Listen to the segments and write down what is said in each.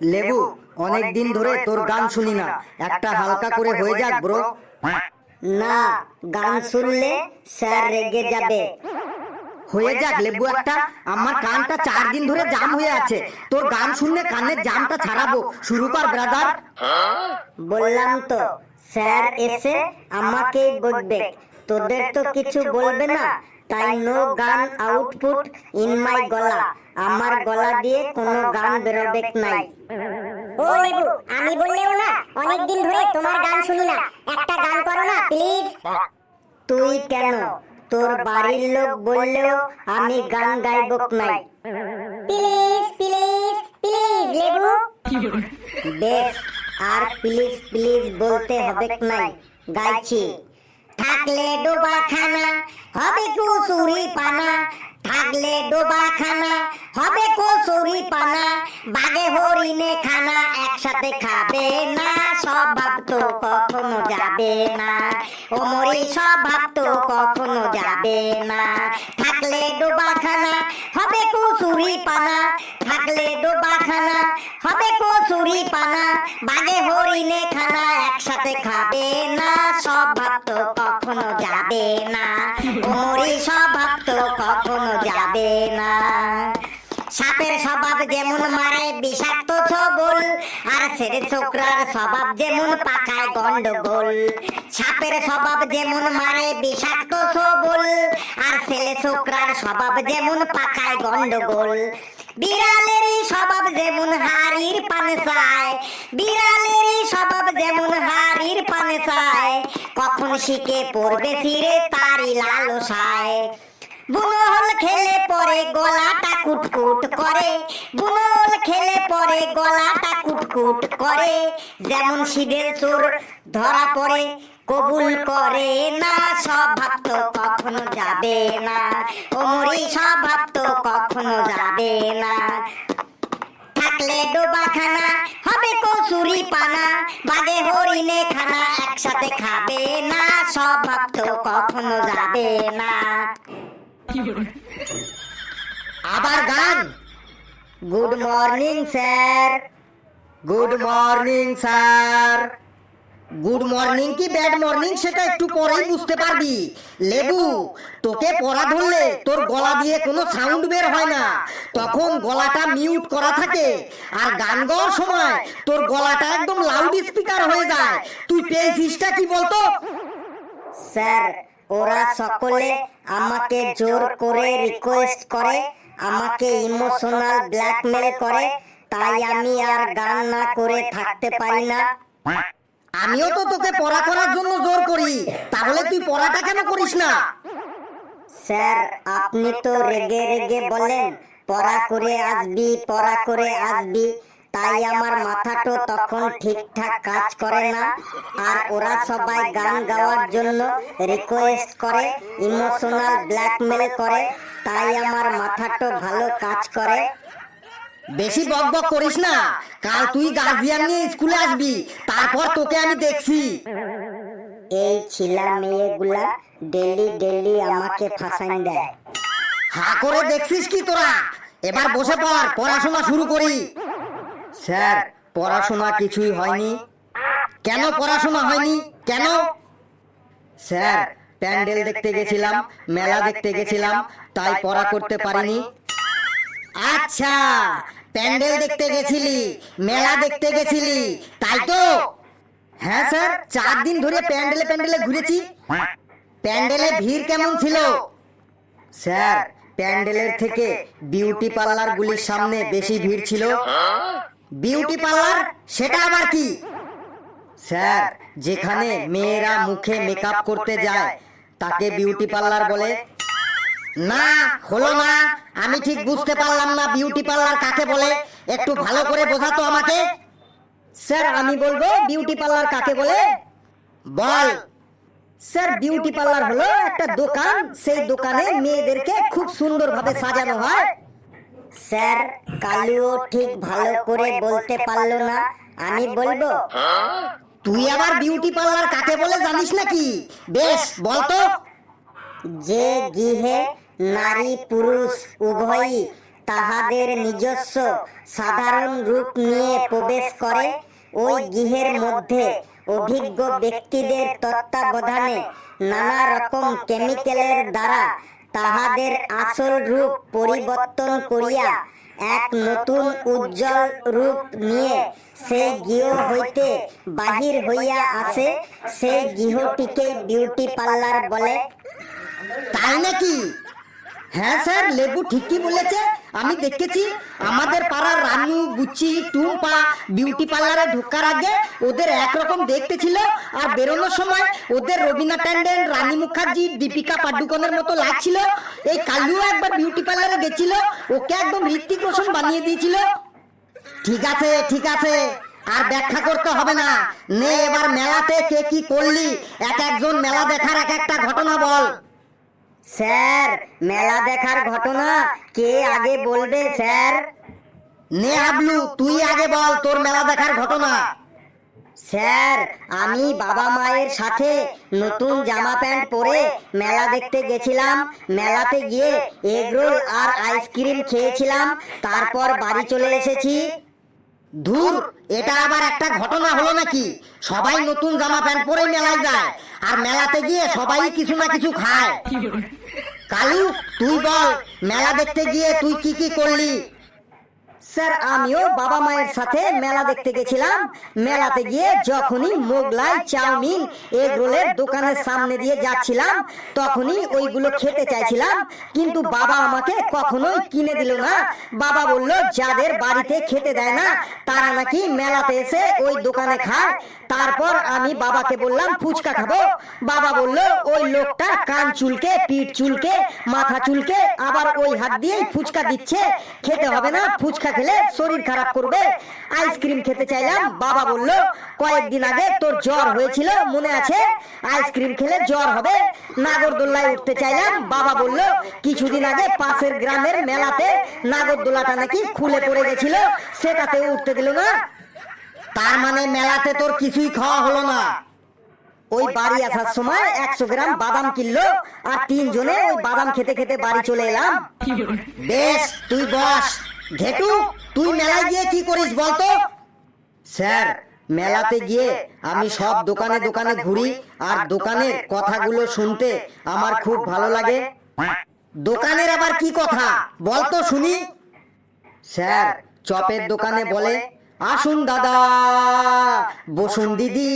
লেবু অনেক দিন ধরে তোর গান শুনি না। একটা হালকা করে হয়ে যাক ব্রো। না গান শুনলে স্যার রেগে যাবে। হয়ে যাক লেবু একটা। আমার কানটা চার দিন ধরে জাম হয়ে আছে। তোর গান শুনলে কানের জামটা ছাড়াবো। শুরু কর ব্রাদার বললাম তো স্যার এসে আমাকেই বলবে তোদের তো কিছু বলবে না। তাই নো গান আউটপুট ইন মাই গলা। আমার গলা দিয়ে কোনো গান বেরোবে নাই। ও লেবু আমি বললেও না। অনেকদিন ধরে তোমার গান শুনি না। একটা গান করো না প্লিজ। তুই কেন? তোর বাড়ির লোক বললেও আমি গান গাইব নাই। প্লিজ প্লিজ প্লিজ লেবু। বেশ আর প্লিজ প্লিজ বলতে হবে নাই। গাইছি। থাকলে ডোবা খানা হবে কুসুরি পানা থাকলে ডোবা খানা হবে কসুরি পানা বাগে হরিণে খানা, একসাথে খাবে না। স্বভাব তো কখনো যাবে না। ও মরি স্বভাব তো কখনো যাবে না। থাকলে ডোবা খানা হবে কসুরি পানা, থাকলে ডোবা খানা, হবে কসুরি পানা বাগে হরিণে খানা, একসাথে খাবে না স্বভাব তো কখনো যাবে না। ও মরি স্বভাব তো কখনো যাবে না। সাপের স্বভাব যেমন মারে বিষাক্ত ছবল, আর ছেলে ছোকরার স্বভাব যেমন পাকায় গন্ডগোল। সাপের স্বভাব যেমন মারে বিষাক্ত ছবল, আর ছেলে ছোকরার স্বভাব যেমন পাকায় গন্ডগোল। বিড়ালেরই স্বভাব যেমন হাড়ির পানে চায় বিড়ালেরই স্বভাব যেমন হাড়ির পানে চায়, কখন শিখে পড়বে ফিরে তারই লালসায়। বুনল খেলে পরে গলাটা কুটকুট করে। বুনল খেলে পরে গলাটা কুটকুট করে। যেমন শিবের চোর ধরা পড়ে, কবুল করে না স্বভাব তো কখনো যাবে না। ওমরি স্বভাব তো কখনো যাবে না। থাকলে ডোবা খানা হবে কসুরি পানা। বাগে হরিণে খানা একসাথে খাবে না স্বভাব তো কখনো যাবে না। আবার গান। Good morning sir good morning sir good morning কি ব্যাড মর্নিং সেটা একটু পরেই বুঝতে পারবি। লেবু তোকে পড়া ধরলে তোর গলা দিয়ে কোনো সাউন্ড বের হয় না। তখন গলাটা মিউট করা থাকে আর গান গাওয়ার সময় তোর গলাটা একদম লাউড স্পিকার হয়ে যায়। তুই পেয়েছিসটা কি বলতো? স্যার ওরা সকলে আমাকে জোর করে রিকোয়েস্ট করে আমাকে ইমোশনাল ব্ল্যাকমেল করে তাই আমি আর গান না করে থাকতে পারি না। আমিও তো তোকে পড়া করার জন্য জোর করি। তাহলে তুই পড়াটা কেন করিস না? স্যার আপনি তো রেগে রেগে বলেন পড়া করে আসবি পড়া করে আসবি। তাই আমার মাথাটো তখন ঠিকঠাক কাজ করে না। আর ওরা সবাই গান গাওয়ার জন্য রিকোয়েস্ট করে ইমোশনাল ব্ল্যাকমেল করে। তাই আমার মাথাটো ভালো কাজ করে। বেশি বক বক করিস না। কাল তুই গার্জিয়ান নিয়ে স্কুলে আসবি। তারপর তোকে আমি দেখছি। এই ছিলা মেয়েগুলা ডেলি ডেলি আমাকে ফাঁসাই দেয়। হা করে দেখছিস কি তোরা? এবার বসে পড় পড়াশোনা শুরু করি। স্যার পড়াশোনা কিছুই হয়নি। কেন পড়াশোনা হয়নি? কেন? স্যার প্যান্ডেল দেখতে গেছিলাম মেলা দেখতে গেছিলাম তাই পড়া করতে পারিনি। আচ্ছা প্যান্ডেল দেখতে গেছিলি মেলা দেখতে গেছিলি তাই তো? হ্যাঁ স্যার চার দিন ধরে প্যান্ডেলে প্যান্ডেলে ঘুরেছি। প্যান্ডেলে ভিড় কেমন ছিল? স্যার প্যান্ডেলের থেকে বিউটি পার্লার গুলির সামনে বেশি ভিড় ছিল। বিউটি পার্লার সেটা আবার কি? স্যার যেখানে মেয়েরা মুখে মেকআপ করতে যায় তাকে বিউটি পার্লার বলে? না হলো না। আমি ঠিক বুঝতে পারলাম না বিউটি পার্লার কাকে বলে? একটু ভালো করে বোঝাতো আমাকে? স্যার আমি বলব বিউটি পার্লার কাকে বলে? বল? স্যার বিউটি পার্লার হলো একটা দোকান সেই দোকানে মেয়েদেরকে খুব সুন্দরভাবে সাজানো হয়। স্যার কালুও ঠিক ভালো করে বলতে পারল না। আমি বলব তুই আবার বিউটি পার্লার কাকে বলে জানিস নাকি? বেশ বল তো। যে গৃহে নারী পুরুষ উভয়ই তাহাদের নিজস্ব সাধারণ রূপ নিয়ে প্রবেশ করে ওই গৃহের মধ্যে অভিজ্ঞ ব্যক্তিদের তত্ত্বাবধানে নানা রকম কেমিক্যালের দ্বারা তাহাদের আসল রূপ পরিবর্তন করিয়া এক নতুন উজ্জ্বল রূপ নিয়ে সে গৃহ হইতে বাহির হইয়া আসে, সে গৃহটিকে বিউটি পার্লার বলে। তাই নাকি? হ্যাঁ স্যার, লেবু ঠিকই বলেছে। আমি দেখেছি আমাদের পাড়ার রানু বুচি টুম্পা বিউটি পার্লারে ঢোকার আগে ওদের একরকম দেখতে ছিল আর বেরোনোর সময় ওদের রবীনা ট্যান্ডেন রানী মুখার্জি, দীপিকা পাডুকোনের মতো লাগছিল। এই কালুও একবার বিউটি পার্লারে গেছিল, ওকে একদম ঋত্বিক রোশন বানিয়ে দিয়েছিল। ঠিক আছে ঠিক আছে, আর ব্যাখ্যা করতে হবে না। নে, এবার মেলাতে কে কি করলি? এক একজন মেলা দেখার এক একটা ঘটনা বল। স্যার, মেলা দেখার ঘটনা। কে আগে বলবে, স্যার? নে আবলু তুই আগে বল তোর মেলা দেখার ঘটনা। স্যার, আমি বাবা মায়ের সাথে নতুন জামা প্যান্ট পরে মেলা দেখতে গেছিলাম। মেলাতে গিয়ে এগরোল আর আইসক্রিম খেয়েছিলাম। তারপর বাড়ি চলে এসেছি। ধুর, এটা আবার একটা ঘটনা হলো নাকি? সবাই নতুন জামা প্যান্ট পরে মেলায় যায়, আর মেলাতে গিয়ে সবাই কিছু না কিছু খায়। কালু, তুই বল, মেলা দেখতে গিয়ে তুই কি কি করলি? স্যার আমিও বাবা মায়ের সাথে মেলা দেখতে গেছিলাম। মেলাতে গিয়ে যখনই মোগলাই চাউমিন এগ রোলের দোকানের সামনে দিয়ে যাচ্ছিলাম তখনই ওইগুলো খেতে চাইছিলাম। কিন্তু বাবা আমাকে কখনোই কিনে দিল না। বাবা বলল যাদের বাড়িতে খেতে দেয় না তারা নাকি মেলাতে এসে ওই দোকানে খায়। তারপর আমি বাবাকে বললাম ফুচকা খাব? বাবা বলল ওই লোকটা কান চুলকে পিঠ চুলকে মাথা চুলকে আবার ওই হাত দিয়েই ফুচকা দিচ্ছে খেতে হবে না ফুচকা খেলে শরীর খারাপ করবে। আইসক্রিম খেতে চাইলাম বাবা বলল কয়েকদিন আগে তোর জ্বর হয়েছিল মনে আছে? আইসক্রিম খেলে জ্বর হবে। নাগরদোল্লায় উঠতে চাইলাম বাবা বলল কিছুদিন আগে পাশের গ্রামের মেলাতে নাগরদোলাটা নাকি খুলে পড়ে গেছিল সেটাতে উঠতে দিল না। তার মানে মেলাতে তোর কিছুই খাওয়া হলো না। ওই বাড়ি আসার সময় একশো গ্রাম বাদাম কিনলো আর তিনজনে ওই বাদাম খেতে খেতে বাড়ি চলে এলাম। বেশ তুই বস। ঘেটু তুই মেলায় গিয়ে কি করিস বলতো? স্যার মেলাতে গিয়ে আমি সব দোকানে দোকানে ঘুরি আর দোকানের কথাগুলো শুনতে আমার খুব ভালো লাগে। দোকানের আবার কি কথা? বলতো শুনি। স্যার চপের দোকানে বলে আসুন দাদা বসুন দিদি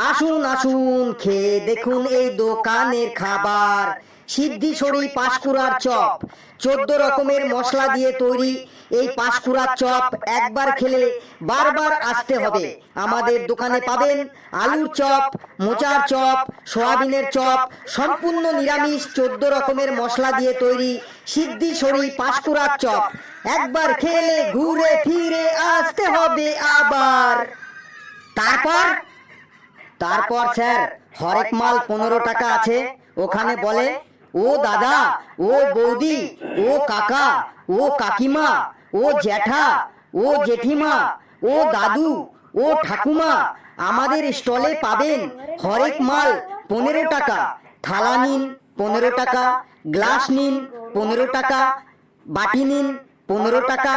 আসুন আসুন খেয়ে দেখুন এই দোকানের খাবার। সিদ্ধিসরি পাঁশকুড়ার চপ। চোদ্দ রকমের মশলা দিয়ে তৈরি এই পাঁশকুড়ার চপ একবার খেলে বারবার আসতে হবে। আমাদের দোকানে পাবেন আলুর চপ, মোচার চপ, সোয়াবিনের চপ, সম্পূর্ণ নিরামিষ চোদ্দ রকমের মশলা দিয়ে তৈরি সিদ্ধি সিদ্ধিসরি পাঁশকুড়ার চপ। একবার খেলে ঘুরে ফিরে আসতে হবে আবার। তারপর? তারপর স্যার, হরেক মাল পনেরো টাকা আছে। ওখানে বলে ও দাদা ও বৌদি ও কাকা ও কাকিমা ও জ্যাঠা ও জেঠিমা ও দাদু ও ঠাকুমা আমাদের স্টলে পাবেন হরেক মাল পনেরো টাকা থালা নিন পনেরো টাকা গ্লাস নিন পনেরো টাকা বাটি নিন পনেরো টাকা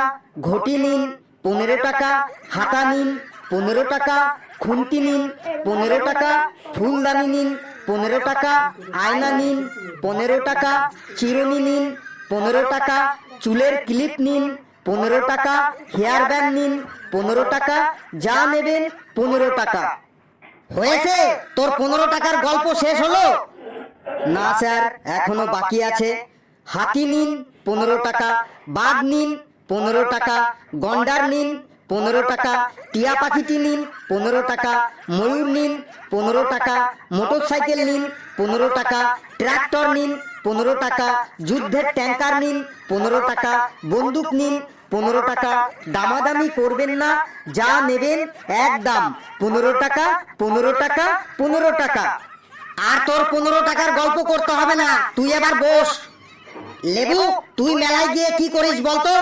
ঘটি নিন পনেরো টাকা হাতা নিন পনেরো টাকা খুন্তি নিন পনেরো টাকা ফুলদানি নিন পনেরো টাকা, আয়না নিন, পনেরো টাকা, চিরুনি নিন, পনেরো টাকা, চুলের ক্লিপ নিন, পনেরো টাকা, হেয়ার ব্যান্ড নিন, পনেরো টাকা, যা নেবেন, পনেরো টাকা। হয়েছে? তোর পনেরো টাকার গল্প শেষ হলো? না, স্যার, এখনও বাকি আছে। হাতি নিন, পনেরো টাকা, বাঘ নিন, পনেরো টাকা, গন্ডার নিন পনেরো টাকা টিয়া পাখিটি নিন, পনেরো টাকা ময়ূর নিন, পনেরো টাকা মোটর সাইকেল নিন, পনেরো টাকা ট্রাক্টর নিন, পনেরো টাকা যুদ্ধের ট্যাঙ্কার নিন, পনেরো টাকা বন্দুক নিন, পনেরো টাকা দামাদামি করবেন না, যা নেবেন এক দাম, পনেরো টাকা পনেরো টাকা পনেরো টাকা। আর তোর পনেরো টাকার গল্প করতে হবে না, তুই এবার বস। লেবু, তুই মেলায় গিয়ে কি করিস বলতো?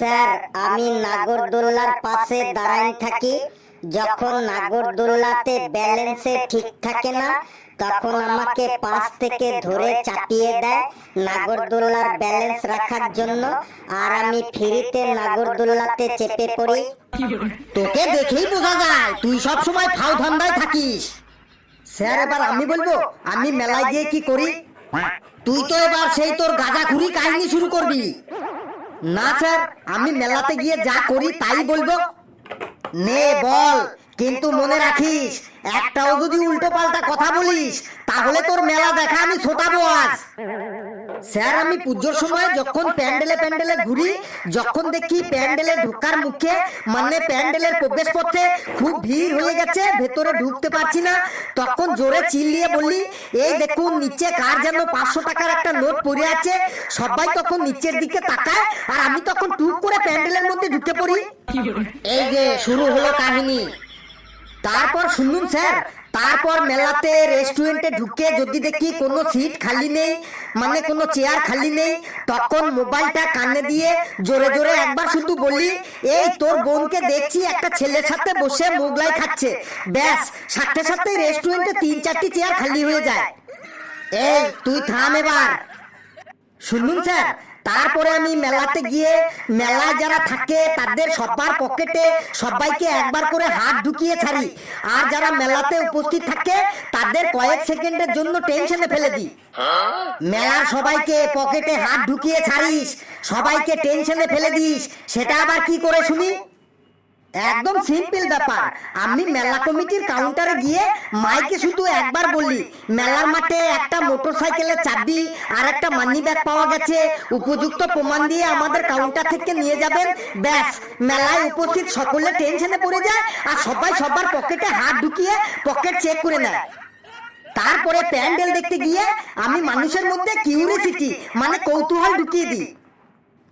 স্যার, আমি নাগরদোল্লার পাশে দাঁড়াই থাকি। যখন নাগরদোল্লাতে ব্যালেন্সে ঠিক থাকে না, তখন আমাকে পাশ থেকে ধরে চাপিয়ে দেয় নাগরদোল্লার ব্যালেন্স রাখার জন্য। আর আমি ফ্রিতে নাগরদোল্লাতে চেপে পড়ি। তোকে দেখেই বোঝা যায়, তুই সব সময় ফাউ ধান্দায় থাকিস। স্যার, এবার আমি বলব, আমি মেলায় গিয়ে কি করি? তুই তো এবার সেই তোর গাঁজাখুরি কাহিনী শুরু করবি। না স্যার আমি মেলাতে গিয়ে যা করি তাই বলব। নে বল কিন্তু মনে রাখিস একটাও যদি উল্টো পাল্টা কথা বলিস তাহলে তোর মেলা দেখা আমি ছোটাবো আজ। স্যার আমি পুজোর সময় যখন প্যান্ডেলে প্যান্ডেলে ঘুরি যখন দেখি প্যান্ডেলে ঢোকার মুখে মানে প্যান্ডেলের প্রবেশ পথে খুব ভিড় হয়ে গেছে ভেতরে ঢুকতে পারছি না। তখন জোরে চিল্লিয়ে বললি এই দেখুন নিচে কার যেন পাঁচশো টাকার একটা নোট পড়ে আছে সবাই তখন নিচের দিকে তাকায় আর আমি তখন টুক করে প্যান্ডেলের মধ্যে ঢুকে পড়ি। এই যে শুরু হলো কাহিনী। তারপর শুনুন স্যার তারপর মেলাতে রেস্টুরেন্টে ঢুকে যদি দেখি কোনো সিট খালি নেই মানে কোনো চেয়ার খালি নেই তখন মোবাইলটা কানে দিয়ে জোরে জোরে একবার শুধু বলি এই তোর বোনকে দেখছি একটা ছেলের সাথে বসে মোগলাই খাচ্ছে। ব্যাস সাথে সাথে রেস্টুরেন্টে তিন চারটি চেয়ার খালি হয়ে যায়। এই তুই থাম এবার। শুনুন স্যার। তারপরে আমি মেলাতে গিয়ে মেলায় যারা থাকে, তাদের সবার পকেটে সবাইকে একবার করে হাত ঢুকিয়ে ছাড়ি। আর যারা মেলাতে উপস্থিত থাকে, তাদের কয়েক সেকেন্ডের জন্য টেনশনে ফেলে দিই। মেলার সবাইকে পকেটে হাত ঢুকিয়ে ছাড়িস, সবাইকে টেনশনে ফেলে দিস, সেটা আবার কি করে শুনি? একদম সিম্পল ব্যাপার। আমি মেলা কমিটির কাউন্টারে গিয়ে মাইকে শুধু একবার বলি মেলার মাঠে একটা মোটরসাইকেলের চাবি আর একটা মানি ব্যাগ পাওয়া গেছে উপযুক্ত প্রমাণ দিয়ে আমাদের কাউন্টার থেকে নিয়ে যাবেন। ব্যাস মেলায় উপস্থিত সকলে টেনশনে পড়ে যায় আর সবাই সবার পকেটে হাত ঢুকিয়ে পকেট চেক করে নেয়। তারপরে প্যান্ডেল দেখতে গিয়ে আমি মানুষের মধ্যে কিউরিসিটি মানে কৌতূহল ঢুকিয়ে দিই।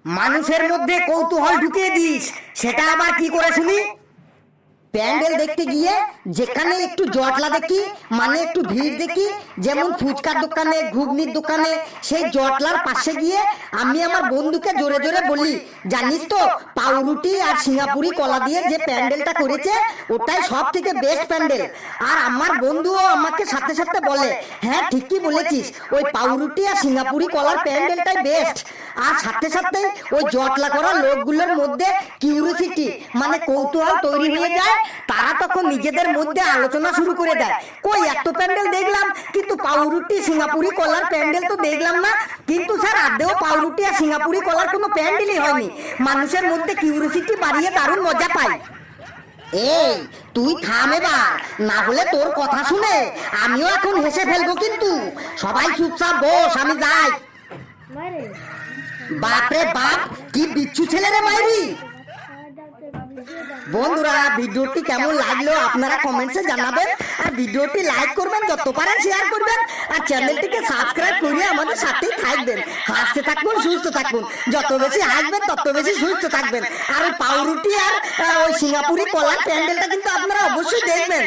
মানুষের মধ্যে কৌতূহল ঢুকিয়ে দিস সেটা আবার কি করে শুনি? প্যান্ডেল দেখতে গিয়ে যেখানে একটু জটলা দেখি মানে একটু ভিড় দেখি যেমন ফুচকার দোকানে ঘুগনির দোকানে সেই জটলার পাশে গিয়ে আমি আমার বন্ধুকে জোরে জোরে বলি জানিস তো পাউরুটি আর সিঙ্গাপুরি কলা দিয়ে যে প্যান্ডেলটা করেছে ওটাই সব থেকে বেস্ট প্যান্ডেল। আর আমার বন্ধুও আমাকে সাথে সাথে বলে হ্যাঁ ঠিকই বলেছিস ওই পাউরুটি আর সিঙ্গাপুরি কলার প্যান্ডেলটাই বেস্ট আর সাথে সাথে ওই জটলা করা লোকগুলোর মধ্যে কিউরিসিটি মানে কৌতূহল তৈরি হয়ে যায় তারা তখন নিজেদের মধ্যে আলোচনা শুরু করে দেয়। কই এত প্যান্ডেল দেখলাম কিন্তু পাউরুটি সিঙ্গাপুরি কলার প্যান্ডেল তো দেখলাম না। কিন্তু স্যার আদেও পাউরুটি আর সিঙ্গাপুরি কলার কোনো প্যান্ডেলই হয়নি। মানুষের মধ্যে কিউরিসিটি বাড়িয়ে দারুণ মজা পায় এই তুই থাম এবার না হলে তোর কথা শুনে আমিও এখন হেসে ফেলব কিন্তু। সবাই চুপচাপ বস আমি যাই। বাপরে বাপ কি বিচ্ছু ছেলে রে মাইরি। বন্ধুরা ভিডিওটি কেমন লাগল আপনারা কমেন্টসে জানাবেন। আর ভিডিওটি লাইক করবেন যত পারেন শেয়ার করবেন। আর চ্যানেলটিকে সাবস্ক্রাইব করে আমাদের সাথেই থাকবেন। হাসতে থাকুন সুস্থ থাকুন যত বেশি হাসবেন তত বেশি সুস্থ থাকবেন। আর পাউরুটি আর ওই সিঙ্গাপুরি কলার প্যান্ডেলটা কিন্তু আপনারা অবশ্যই দেখবেন।